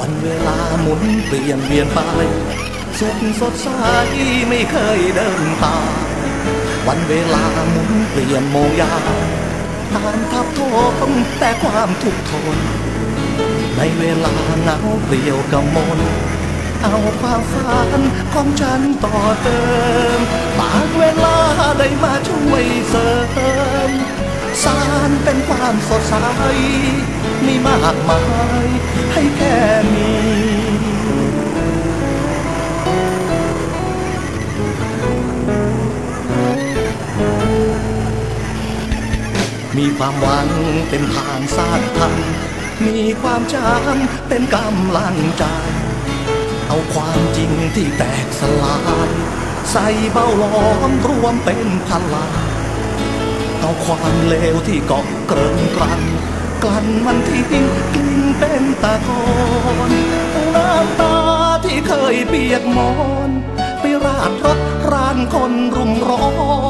วันเวลาหมุนเปลี่ยนเวียนไปสุขสดใสไม่เคยเดินตาวันเวลาหมุนเปลี่ยนโมงยามตามทับทนแต่ความทุกข์ทน ในเวลาเหงาเปลี่ยวกำมน เอาความฝันของฉันต่อเติมบางเวลาได้มาช่วยเสริมสารเป็นความสดใสมีมากมายให้แค่มีมีความหวังเป็นทางสร้างทาง มีความจำเป็นกำลังใจ เอาความจริงที่แตกสลาย ใส่เบ้าหลอมรวมเป็นพลังเอาความเลวที่เกาะเกินกลันกลั่นมันทิ้งกลิ้งเป็นตะกอนน้ำตาที่เคยเปียกมอน ไปราดรถรานคนรุมร้อน